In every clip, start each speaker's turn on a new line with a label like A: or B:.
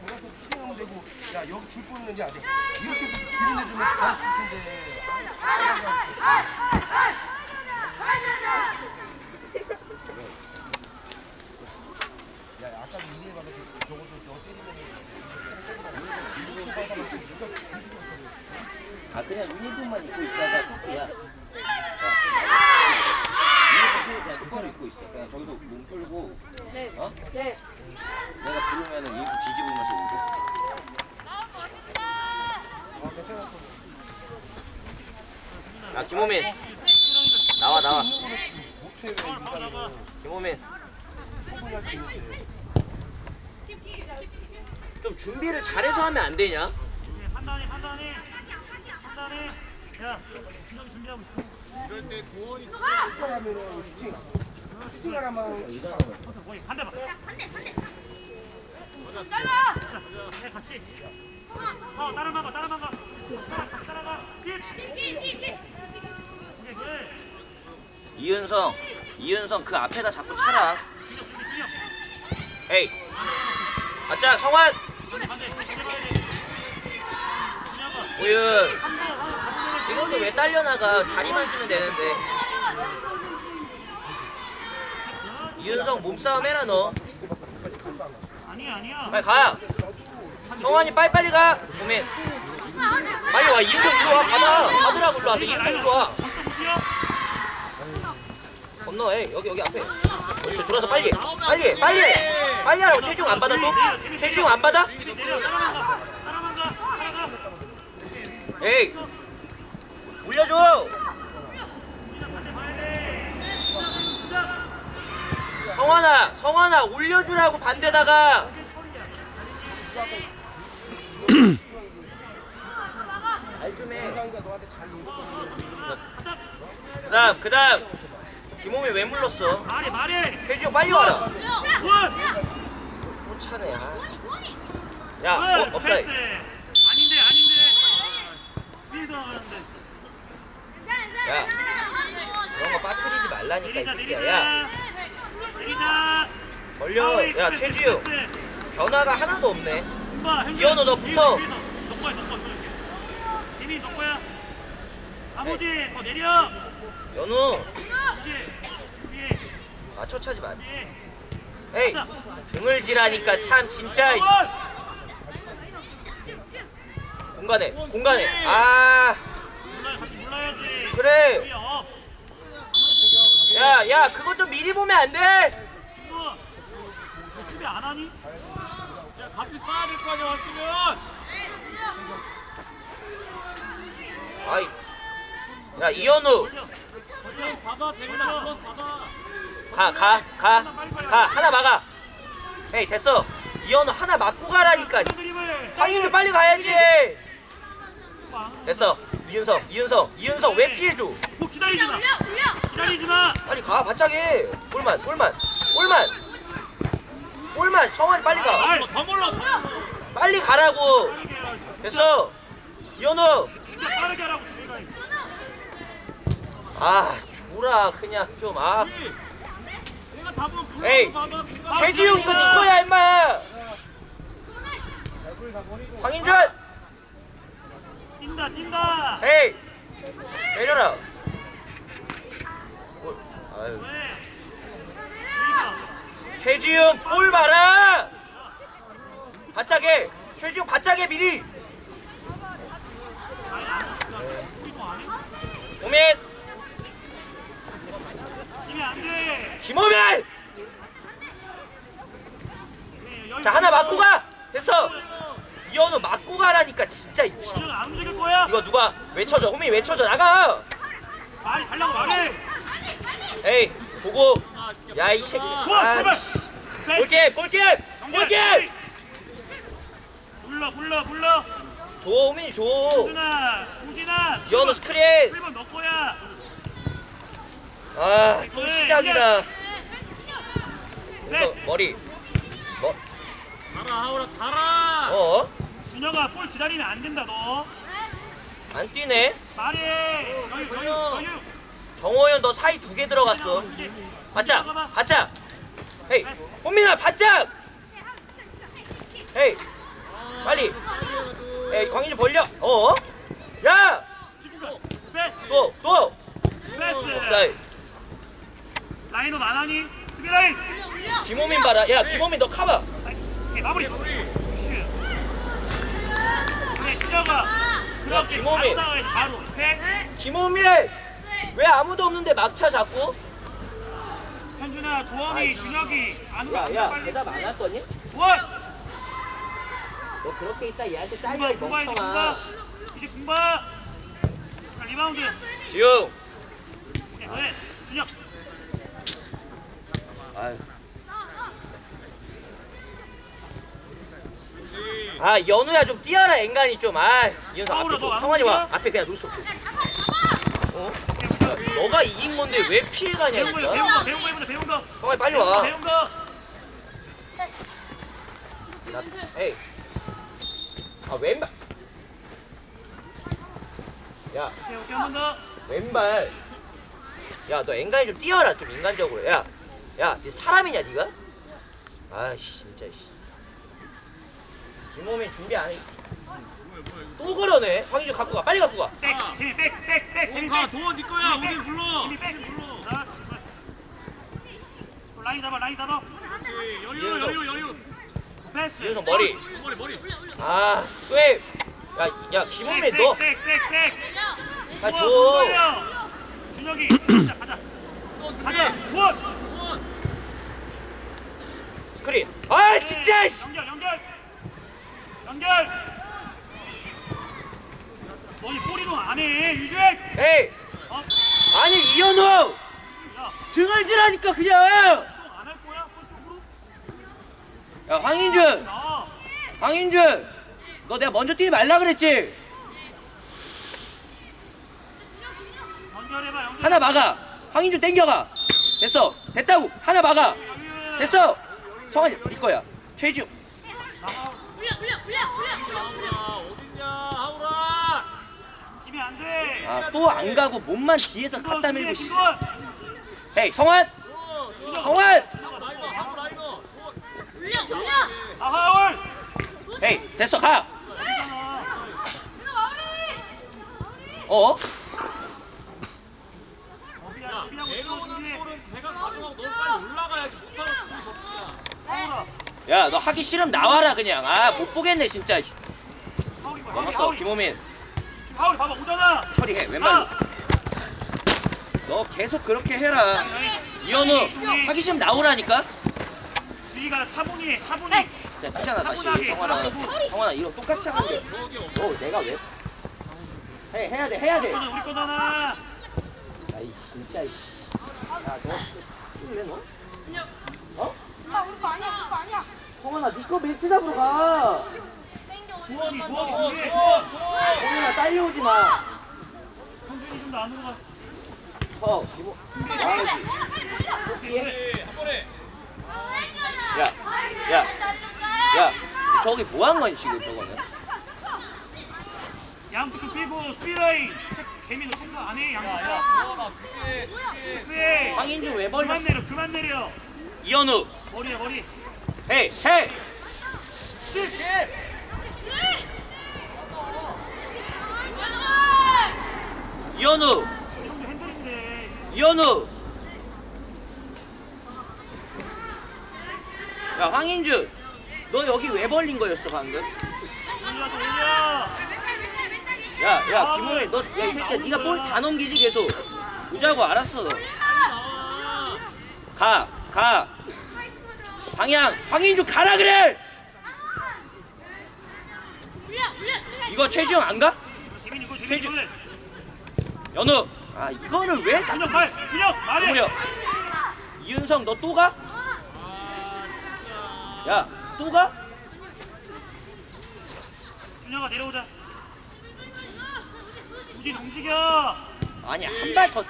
A: 돌아서 피딩하면 되고. 야 여기 줄 뽑는지 아세요? 이렇게 해서 들이내주면 바로 주신데. 야 아까도 이해 받아서 저것도 저 때리면
B: 아 그냥 유니폼만 입고 있다가 야. 유니폼 입고 있어. 그냥 저기서 몸 풀고 어?
C: 네.
B: 내가 부르면은 유니폼 뒤집으면서 오고.
A: 아 괜찮았어
B: 아 김호민. 나와 나와. 김호민. 좀 준비를 잘해서 하면 안 되냐?
D: 판단해 판단해 판단해 야 준비 준비하고 있어. 이럴 때 고원이
B: 이은성 이은성 그 앞에다 자꾸 차라. 에이 아짜 성환. 우윤 지금도 왜 딸려 나가 자리만 쓰면 되는데 이은성 몸싸움 해라 너.
D: 아니야 아니야.
B: 빨리 가. 성환이 빨리빨리 가. 고민. 빨리 와. 이은성 이리 와. 받아. 받으라고 일로 와서 이은성 이리 와. 건너 에 여기 여기 앞에. 그렇지. 돌아서 빨리. 빨리 빨리. 빨리 하라고. 체중 안 받아 또? 체중 안 받아? 에이. 올려줘
D: 반대 가야 돼
B: 성환아 성환아 올려주라고 반대다가. 그다음 그다음. 김호민 왜 물렀어?
D: 말해 말해.
B: 최지호 빨리 와라.
D: 굿!
B: 또 차네 아. 야 어, 업사이드
D: 패스. 아닌데 아닌데. 뒤에서 하는데.
B: 야 그런 거 빠뜨리지 말라니까 이 새끼야. 야
D: 내리자
B: 걸려. 야 최지우. 변화가 하나도 없네. 이현우, 너 붙어.
D: 너 거야 너 거야 힘이 너 거야 아버지 더 내려.
B: 연우.
D: 이제 준비해
B: 맞춰 차지 마. 에이 등을 지라니까 참 진짜 이- 공간에 공간에. 아.
D: 같이 몰라야지.
B: 그래. 야, 야, 그거 좀 미리 보면 안 돼?
D: 친구 너 수비 안 하니? 야 같이 싸야 될 거 아니야 왔으면
B: 아이, 야, 이현우,
D: 걸려 걸려 받아 재민아 받아
B: 가, 가, 가, 가, 하나 막아. 에이, 됐어. 이현우 하나 맞고 가라니까. 황인주 빨리 가야지. 됐어. 이윤성, 이윤성, 이윤성 왜 피해줘?
D: 뭐 기다리지 마 기다리지 마
B: 빨리 가, 바짝에. 볼만, 볼만, 볼만, 볼만. 성환 빨리 가.
D: 아, 더 몰라 더 몰라
B: 빨리 가라고. 됐어. 이현우.
D: 진짜 빠르게 하라고 제가
B: 아, 줘라 그냥 좀 아.
D: 내가 잡으면
B: 에이, 최지용 이거 네 거야 임마. 황인준,
D: 뛴다 뛴다
B: 에이, 내려라. 뭘, 아유,
D: 왜
B: 최지용 볼 봐라. 바짝에, 최지용 바짝에 미리.
D: 지면 안돼
B: 김호민. 자 하나 맞고 가. 됐어. 이현우 맞고 가라니까 진짜. 이-
D: 지금 안 움직일 거야?
B: 이거 누가 외쳐줘? 호민 외쳐줘. 나가.
D: 말이 달라고 말해!
B: 에이 보고. 야 이 새끼.
D: 우와,
B: 아,
D: 제발.
B: 씨.
D: 패스.
B: 볼게 볼게 볼게!
D: 불러 불러 불러.
B: 줘 호민이 줘.
D: 우진아 우진아.
B: 이현우 스크린.
D: 1번 너 거야.
B: 아또
D: 그래,
B: 시작이다.
D: 패스.
B: 머리. 뭐?
D: 달아 하울아 달아.
B: 어?
D: 준혁아 볼 기다리면 안 된다 너
B: 안 뛰네
D: 말해 여유 여유 여유
B: 정호연 너 사이 두 개 들어갔어 바짝 바짝 에이 호민아 바짝 에이 빨리. 에이 광인이 벌려. 어? 야!
D: 패스
B: 또 또.
D: 패스
B: 옵사이.
D: 라인업 안 하니? 수비 라인
B: 김호민 봐라. 야 김호민 너.
D: 오케이 마무리 슛 그렇게
B: 김호민.
D: 나가야지 바로 오케이
B: 김호민 왜 아무도 없는데 막차 잡고?
D: 현준아 도원이 준혁이 안 와,
B: 야야
D: 빨리
B: 대답 안 할 거니?
D: 도원
B: 너 그렇게 있다 얘한테 잘려 이
D: 공봐 이제
B: 멍청아.
D: 이제 자 리바운드
B: 지웅.
D: 오케이 그래 준혁
B: 아유. 아 연우야 좀 뛰어라 앵간이 좀. 아 이현서 앞에 좀 성환이 와. 앞에 그냥 놀수 없어. 어? 야, 너가 이긴 건데 왜 피해가냐
D: 배운 거 배운. 거 배운 거 해보자 배운 거
B: 성환이 빨리 와.
D: 배운 거
B: 나, 에이. 아 왼발. 야
D: 오케이 오케이 한번 더
B: 왼발. 야 너 앵간이 좀 뛰어라 좀 인간적으로. 야. 야, 네 사람이냐 네가? 아씨 진짜 씨. 김호민 준비 안 해. 또 그러네. 황희주 갖고 가. 빨리 갖고 가.
D: 백, 재미 백, 백, 백, 재미
C: 가,
D: 백.
C: 도원 네 거야. 우리
D: 백.
C: 불러.
D: 백. 그렇지. 라인 잡아, 라인 잡아.
C: 여유. 여유, 여유.
D: 패스.
B: 이현석 머리.
C: 머리, 머리.
B: 아, 왜? 야, 야 김호민 너.
D: 백, 백, 백.
B: 아, 줘.
D: 준혁이, 가자, 가자. 가자. 굿.
C: 도원.
B: 스크린. 아 진짜. 씨.
D: 연결, 연결. 연결. 너희 꼬리도 안 해, 유주행.
B: 에이.
D: 어?
B: 아니 이현우
D: 야,
B: 등을 지라니까 그냥.
D: 안할 거야? 그쪽으로?
B: 야 황인준,
D: 나.
B: 황인준. 너 내가 먼저 뛰지 말라 그랬지.
D: 연결해봐, 연결.
B: 하나 막아. 황인준 땡겨가. 됐어. 됐다고. 하나 막아. 됐어. 성환이 네 거야. 최지우.
C: 하울아, 어딨냐, 하울아.
D: 지면 안 돼.
B: 아 또 안 가고 몸만 뒤에서 갖다 밀고. 씨.
D: 김건.
B: 헤이 성환.
C: 어, 준혁.
B: 성환.
C: 준혁아, 라이너, 하울 라이너. 도원.
D: 아하울.
B: 헤이 됐어 가. 어?
D: 어디야,
C: 야, 내려오는. 볼은 제가 가져가고 너 빨리 올라가야지. 못하면 둘이 덮치자.
D: 하울아.
B: 야 너 하기 싫으면 나와라 그냥. 아 못 보겠네 진짜. 넘었어. 김호민.
D: 지금 하울이 봐봐 오잖아.
B: 처리해 왼발로. 너 계속 그렇게 해라. 이현우 하기 싫으면 나오라니까.
D: 주희가 차분히 해, 차분히.
B: 자 뛰잖아 다시. 성환아. 성환아 이거 똑같이 하면 돼. 너 내가 왜? 해 해야 돼 해야 돼.
D: 우리 거잖아, 우리 거잖아.
B: 아이 진짜 이씨. 야너 왜 너? 어?
E: 엄마 우리 거 아니야 우리 거 아니야
B: 성환아 니거 멘트 잡으러 가.
D: 두원이
C: 도원,
D: 준비해.
C: 도원, 도원.
B: 성환아 딸려오지 마.
D: 성준이 좀 더 안으로 가.
B: 서 기모. 나와야지.
C: 그렇지, 한 번에.
B: 야, 야, 야, 저기 뭐 한 거야 지금 저거는?
D: 양쪽 피고 수비라인. 개미 너 생각 안 해?
C: 야,
D: 양쪽. 수비.
B: 황인준 왜
D: 그만
B: 벌렸어?
D: 내려, 그만 내려.
B: 이현우,
D: 머리야, 머리.
B: 헤이, 헤이. 이현우. 이현우. 야 황인준, 너 여기 왜 벌린 거였어 방금?
D: 올려, 또 올려.
B: 야, 야 김호일, 너, 야 이 새끼야, 네가 볼 다 넘기지 계속. 보자고 알았어. 너.
C: 나와.
B: 가, 가. 방향, 황인준 가라 그래. 이거 최지영 안 가?
D: 재민이 이거.
B: 연우. 아 이거를 왜 자꾸
D: 준혁 말, 준혁 말해.
B: 무려 이윤성 너 또 가?
C: 아, 진짜.
B: 야또 가?
D: 준혁아 내려오자. 우진 움직여.
B: 아니 한 발 더.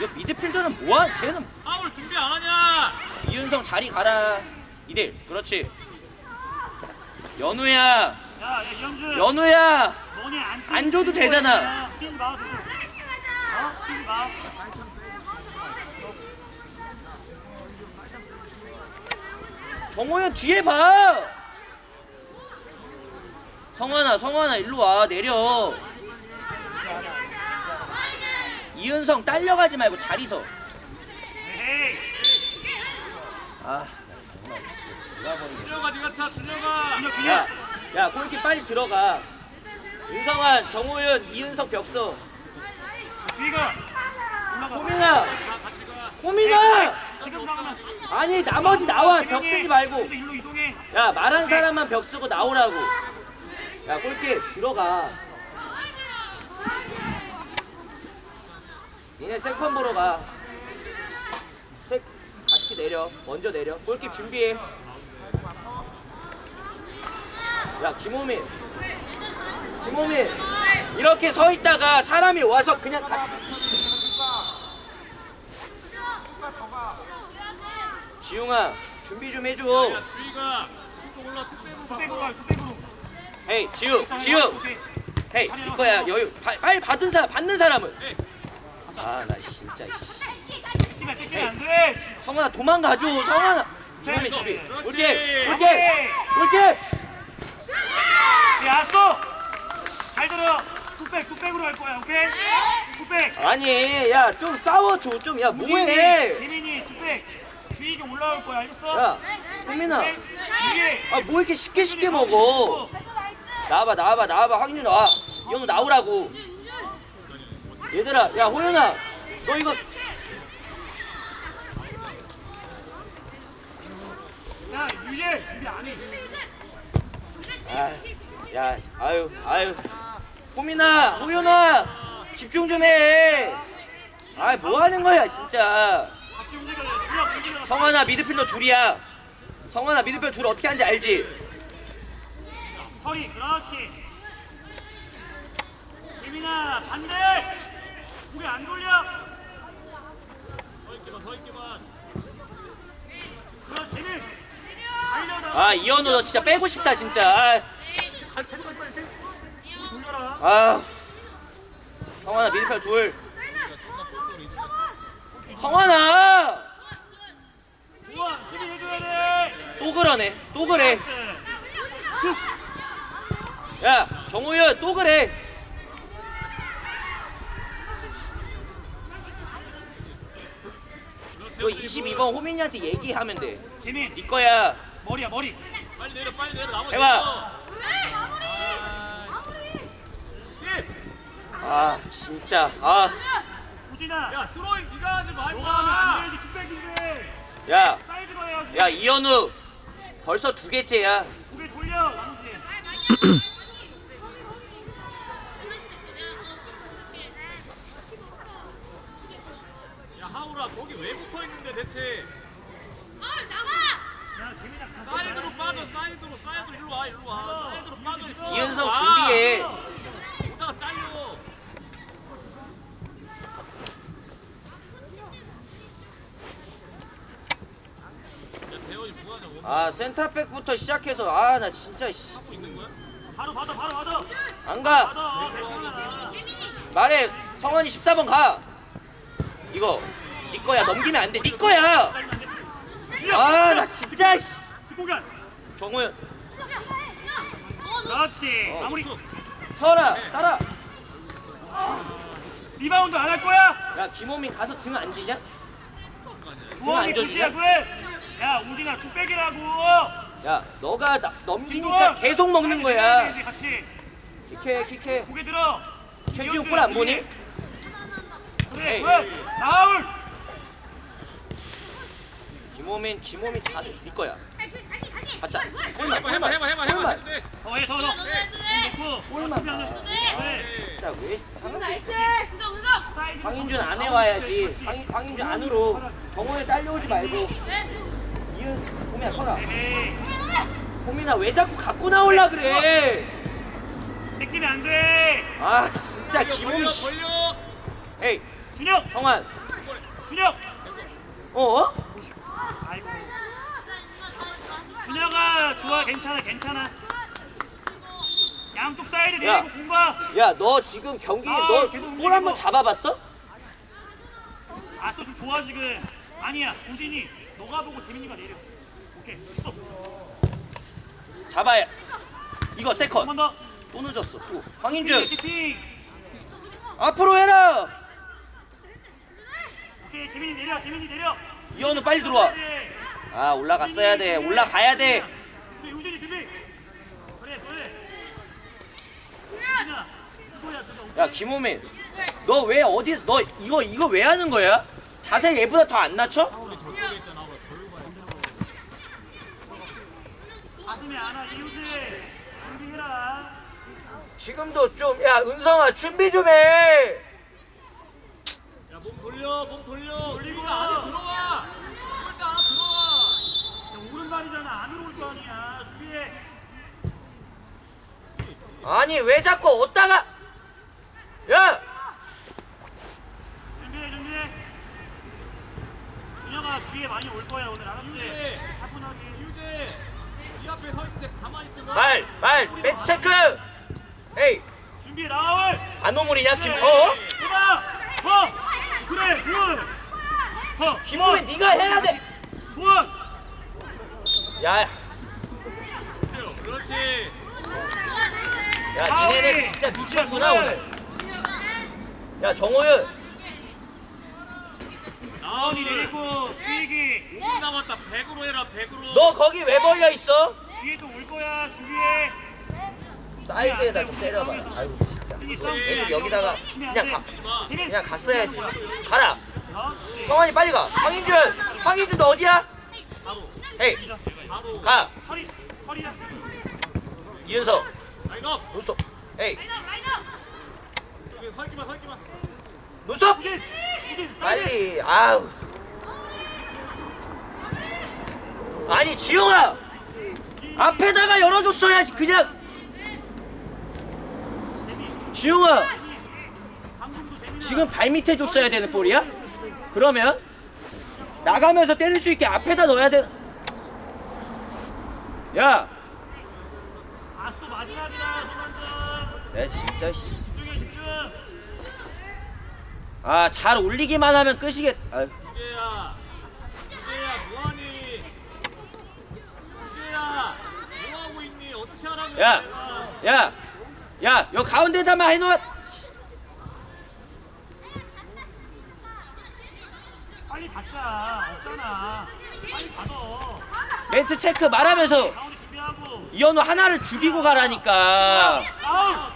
B: 이거 미드필더는 뭐야? 쟤는
C: 하울 준비 안 하냐?
B: 이윤성 자리 가라. 이들 그렇지. 연우야,
D: 야, 야 이현주.
B: 연우야.
D: 너네 안,
B: 안 줘도
D: 뛰는
B: 되잖아.
D: 거야. 뛰지 마, 계속. 어? 뛰지 마.
B: 정호연 뒤에 봐. 성환아 성환아 일로 와 내려 이은성 딸려가지 말고 자리 서
D: 에이
B: 아,
C: 준혁아 네가 차 준혁
B: 야, 야 골키 빨리 들어가. 윤성환, 정호윤, 이은석 벽서
D: 올라가.
B: 호민아!
C: 가 같이 가.
B: 호민아!
D: 지금 나가면.
B: 아니 나머지 나와. 벽 쓰지 말고.
D: 일로 이동해.
B: 야 말한 사람만 벽 쓰고 나오라고. 야 골키 들어가. 니네 세컨 보러 가. 세, 같이 내려. 먼저 내려. 골키 준비해 야 김호민. 김호민. 이렇게 서 있다가 사람이 와서 그냥 가. 지웅아 준비 좀 해줘.
C: 야 주희가 또 올라 뚝배고
D: 투백으로 가 투백으로
B: 헤이 지웅 지웅. 헤이 이거야. 여유. 바, 빨리 받은 사람 받는 사람은. 아 나 진짜 씨.
D: 안돼
B: 성환아 도망가줘. 성환아. 김호민. 준비. 올게 올게 올게
D: 야쏘 잘 들어. 투백 투백으로 할 거야 오케이? 투백.
B: 아니 야 좀 싸워줘 좀. 야 뭐해?
D: 재민이 주희 좀 올라올 거야 알겠어?
B: 야 호민아.
D: 주희
B: 아뭐 이렇게 쉽게 쉽게 먹어? 나와봐 나와봐 나와봐. 확인이 나와. 이현우 나오라고. 얘들아 야 호연아. 너 이거
D: 야 유재 준비 안 해
B: 아, 야, 아유, 아유. 호민아, 호연아, 집중 좀 해. 아, 뭐 하는 거야, 진짜. 성환아, 미드필더 둘이야. 성환아, 미드필더 둘 어떻게 하는지 알지?
D: 서리 그렇지 재민아 반대 고개 안 돌려
C: 서 있기만 서 있기만
D: 그렇지 재민 달려라
B: 아, 이현우 너 진짜 빼고 싶다, 진짜.
D: 갈 테니까 빨리 땡. 돌려라
B: 아, 성환아, 미드필더 둘. 성환아,
D: 우와 수비 해줘야 돼
B: 또 그러네, 또 그래. 야, 정우현, 또 그래. 너 22번 호민이한테 얘기하면 돼.
D: 재민
B: 네 거야.
D: 머리야 머리.
C: 빨리 내려 빨리 내려. 나머지
B: 해봐.
C: 내려.
B: 아, 진짜. 아,
D: 우진아.
C: 야 스로잉 네가 하지 말고
D: 너가 하면 안 되지 투백인데.
B: 야,
D: 사이드로 해야지.
B: 야 이현우. 벌써 두 개째야.
D: 고개 돌려 나머지
C: 야 하울아 거기 왜 붙어 있는데 대체
D: 야 재민아 가서
C: 사이드로
D: 가야지.
C: 빠져 사이드로 사이드로 일로 와 일로 와 사이드로 빠져 있어
B: 이은성
C: 와.
B: 준비해.
C: 오다가 잘려 야 대현이 뭐하냐 뭐
B: 아 센터백부터 시작해서 아 나 진짜 씨.
C: 하고 있는 거야?
D: 바로 받아 바로 받아
B: 안 가.
D: 받아
B: 말해 성원이 14번 가. 이거 네 거야 넘기면 안 돼. 네 거야. 아 나 진짜 씨.
D: 뒷공간
B: 정우현
D: 그렇지
B: 어.
D: 마무리
B: 서라 따라.
D: 리바운드 안 할 거야?
B: 야 김호민 가서 등 안 지냐? 앉아주냐?
D: 굿이야 굿! 야 우진아 뚝배기라고
B: 야 너가 나, 넘기니까 계속 먹는 거야.
D: 같이
B: 킥해 킥해.
D: 고개 들어
B: 최지훈 골안 보니?
D: 그래
B: 에이.
D: 나울!
B: 김호민 김호민 자세 네 거야. 받자. 골만
C: 해봐 해봐 해봐 해봐 해봐
B: 골만.
C: 근데
D: 더해더 넣어 놓고
B: 골만
D: 수비하는
B: 봐.
D: 그래
B: 진짜 왜? 황인준 안에 와야지. 황, 황인준 안으로 정호에 딸려오지 말고. 이은 호민아 서라. 호민아 왜 자꾸 갖고 나올라 그래?
D: 뺏기면 안 돼
B: 아 진짜.
C: 걸려
B: 씨.
C: 걸려
B: 에이
D: 준혁!
B: 성환.
D: 준혁!
B: 어?
D: 아이고 준혁아 좋아 괜찮아 괜찮아 양쪽 사이드
B: 야.
D: 내리고 공봐
B: 야 너 지금 경기
D: 아,
B: 너
D: 계속
B: 볼 한번
D: 움직이고.
B: 잡아봤어?
D: 아또 좀 좋아 지금 아니야 우진이 너가 보고 재민이가 내려 오케이 스톱
B: 잡아야. 이거 세컨
D: 한번 더.
B: 또 늦었어 또 황인준
D: 슈팅.
B: 앞으로 해라
D: 오케이 재민이 내려. 재민이 내려.
B: 이현우 빨리 들어와 아 올라갔어야 돼 올라가야
D: 돼저 유진이 준비. 그래 그래. 이거야 저거.
B: 야 김호민 너 왜 어디 너 이거 이거 왜 하는 거야? 자세 얘보다 더 안 낮춰?
D: 가슴에 안아 이유지. 준비해라.
B: 지금도 좀 야 은성아 준비 좀해
C: 야몸 돌려 몸 돌려
D: 돌리고
C: 안에 들어와 절대 안에 들어와
D: 야, 오른발이잖아. 안으로 올 거 아니야. 준비해.
B: 아니 왜 자꾸 어디다가 야
D: 준비해 준비해. 준혁아 뒤에 많이 올 거야 오늘 알았지?
B: 말, 말, 벤치 체크! 에이,
D: 준비해 나올.
B: 안호물이냐, 김, 어?
D: 해봐. 어. 그래 굿. 어.
B: 김호민, 네가 해야 돼!
D: 굿.
B: 야,
C: 그렇지
B: 야, 니네는 진짜 미쳤구나, 오늘. 야, 정호윤,
D: 나온이 내리고 뒤에기
C: 5분 남았다 100으로 해라 100으로
B: 너 거기 왜 벌려 있어?
D: 뒤에도 올 거야 준비해.
B: 사이드에다 좀 때려봐. 아이고, 진짜. 계속 여기다가 그냥 가, 그냥 갔어야지. 가라. 성환이 빨리 가. 황인준, 황인준 너 어디야? 에이,
C: 바로
B: 가.
D: 처리 처리야.
B: 이은석,
C: 라인업
B: 논스톱. 에이,
C: 여기 설기만 설기만
B: 논스톱!
D: 우진 우진 사이드.
B: 빨리, 아우. 아니, 지용아! 앞에다가 열어줬어야지, 그냥.
D: 재민아.
B: 지금 발 밑에 줬어야 되는 볼이야? 그러면 나가면서 때릴 수 있게 앞에다 넣어야 돼. 야,
D: 아또 마지막이다.
B: 내 진짜 씨.
D: 집중해 집중.
B: 아, 잘 올리기만 하면 끝이겠. 아,
C: 유재야 뭐하니 유재야 뭐하고 있니 어떻게 하라고
B: 야. 야, 야, 여 가운데다만 해놓아.
D: 빨리 받자. 없잖아. 빨리 받아.
B: 멘트 체크 말하면서
D: 가운데 준비하고.
B: 이현우 하나를 죽이고 가라니까.
D: 아우.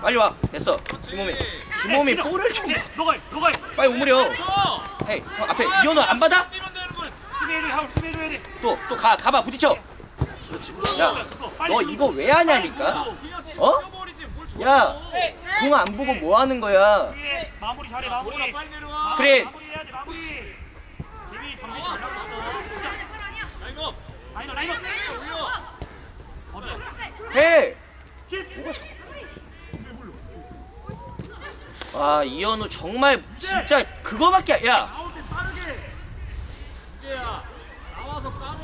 B: 빨리 와. 됐어. 김호민. 김호민 볼을 좀.
D: 너가 해, 너가 해.
B: 빨리 오므려.
C: 쳐!
B: 헤이, 형 앞에 이현우 안 받아?
D: 돼.
B: 또, 또 가, 가봐, 부딪혀. 야, 너 이거 왜 하냐니까? 어? 야, 공 안 보고 뭐 하는 거야?
D: 마무리 잘해, 마무리.
B: 스크린.
D: 마무리 해야 돼.
B: 와, 이현우 정말 진짜 그거밖에 안- 야,
D: 가운데 빠르게.
C: 유재야 나와서 따로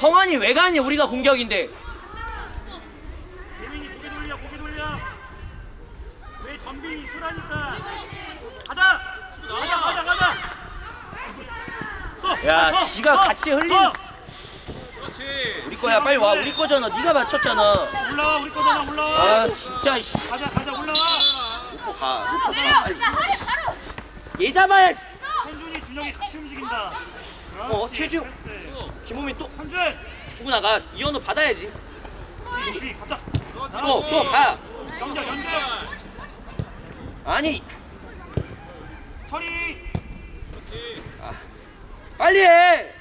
B: 성환이 왜 가니? 우리가 공격인데.
D: 재민이 고개 돌려, 고개 돌려. 왜 전빈이 수라니까. 가자. 가자, 가자, 가자. 서,
B: 야,
D: 서,
B: 지가
D: 서,
B: 같이 흘린-
D: 서.
C: 그렇지
B: 우리 거야, 빨리 와. 우리 거잖아. 네가 맞췄잖아.
D: 올라와, 우리 거잖아, 올라와.
B: 아, 진짜 씨.
D: 가자, 가자, 올라와.
B: 놓고 가. 놓고 가. 빨리. 얘 잡아야.
D: 현준이, 준혁이 같이 움직인다.
B: 어.
D: 패스.
B: 김호민 또
D: 현준.
B: 주고 나가. 이현우 받아야지.
D: 뒤, 가자.
B: 또, 또 가.
D: 연결, 연결.
B: 아니,
D: 처리.
C: 그렇지
B: 아, 빨리 해.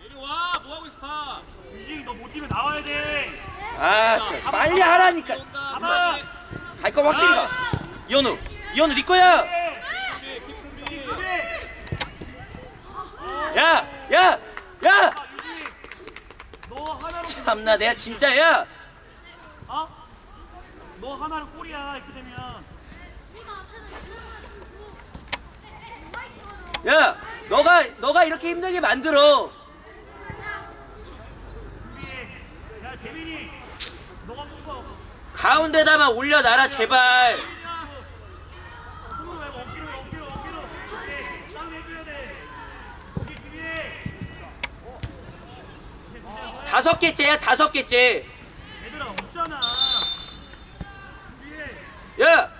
C: 내려와 뭐 하고 있어 다
D: 유진이 너 못 뛰면 나와야 돼.
B: 아, 저, 빨리 하라니까.
D: 가봐.
B: 갈 거면 확실히 가. 이현우, 이현우 네 거야.
C: 준비
D: 준비.
B: 야, 야, 야.
D: 너 하나로.
B: 참나, 내가 진짜 야.
D: 어? 너 하나로 골이야 이렇게 되면.
B: 야, 너가 너가 이렇게 힘들게 만들어.
D: 야 재민이. 너가 묶어.
B: 가운데다만 올려 놔라 제발.
D: 손으로 말고 어깨로 어깨로 어깨로. 오케이. 싸움 해줘야 돼. 오케이 준비해. 이제 주세요.
B: 다섯 개째야 다섯 개째.
D: 얘들아 없잖아. 준비해
B: 야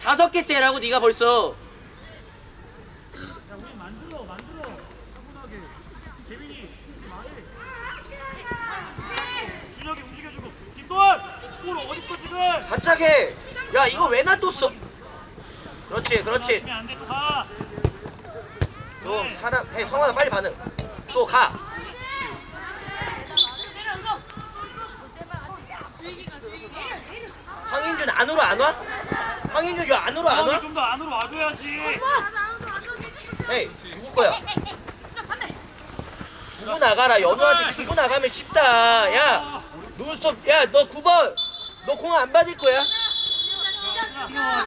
B: 다섯 개째라고 네가 벌써.
D: 자 우리 만들어 만들어. 차분하게. 재민이 말해. 준혁이 움직여주고. 김도환 볼 어딨어 지금?
B: 갑자기 야 이거 왜 놔뒀어? 그렇지 그렇지.
D: 안돼
B: 또 사람 해 성환아 빨리 반응. 또 가 황인준 안으로 안 와? 황인준 이 안으로 안 와?
D: 좀더 안으로 와줘야지
B: 에이 누구 거야? 주고 나가라 연우한테 주고 나가면 쉽다 야 논스톱 야너 9번 너 공 안 받을 거야?